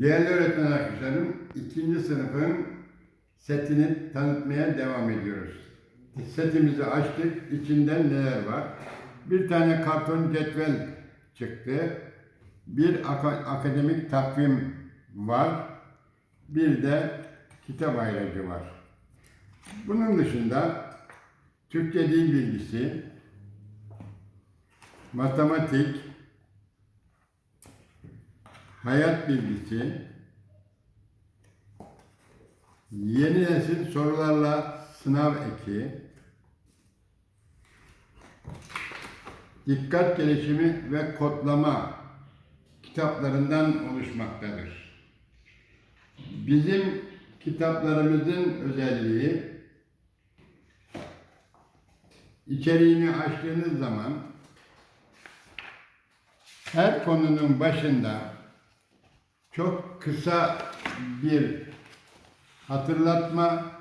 Değerli öğretmen arkadaşlarım, ikinci sınıfın setini tanıtmaya devam ediyoruz. Setimizi açtık, içinden neler var? Bir tane karton cetvel çıktı. Bir aka- akademik takvim var. Bir de kitap ayracı var. Bunun dışında Türkçe dil bilgisi, matematik, hayat bilgisi, yeni nesil sorularla sınav eki, dikkat gelişimi ve kodlama kitaplarından oluşmaktadır. Bizim kitaplarımızın özelliği içeriğini açtığınız zaman her konunun başında çok kısa bir hatırlatma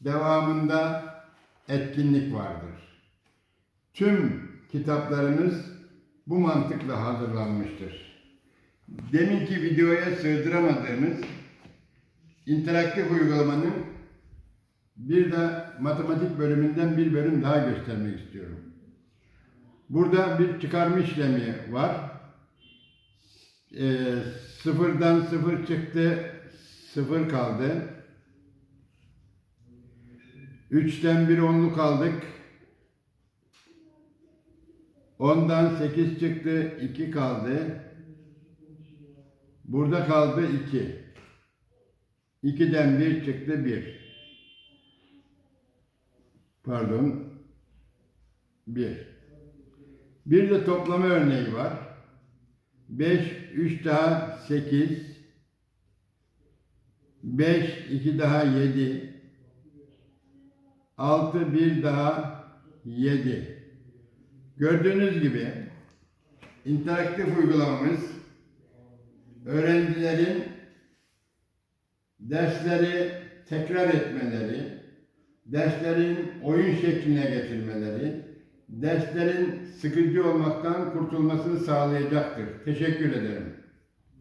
devamında etkinlik vardır. Tüm kitaplarımız bu mantıkla hazırlanmıştır. Deminki videoya sığdıramadığımız interaktif uygulamanın bir de matematik bölümünden bir bölüm daha göstermek istiyorum. Burada bir çıkarma işlemi var. Ee, sıfırdan sıfır çıktı, sıfır kaldı. Üçten bir onluk aldık. Ondan sekiz çıktı, iki kaldı. Burada kaldı iki. İkiden bir çıktı, bir. Pardon, bir. Bir de toplama örneği var. 5, 3 daha 8. 5, 2 daha 7. 6, 1 daha 7. Gördüğünüz gibi interaktif uygulamamız öğrencilerin dersleri tekrar etmeleri, derslerin oyun şekline getirmeleri, derslerin sıkıcı olmaktan kurtulmasını sağlayacaktır. Teşekkür ederim.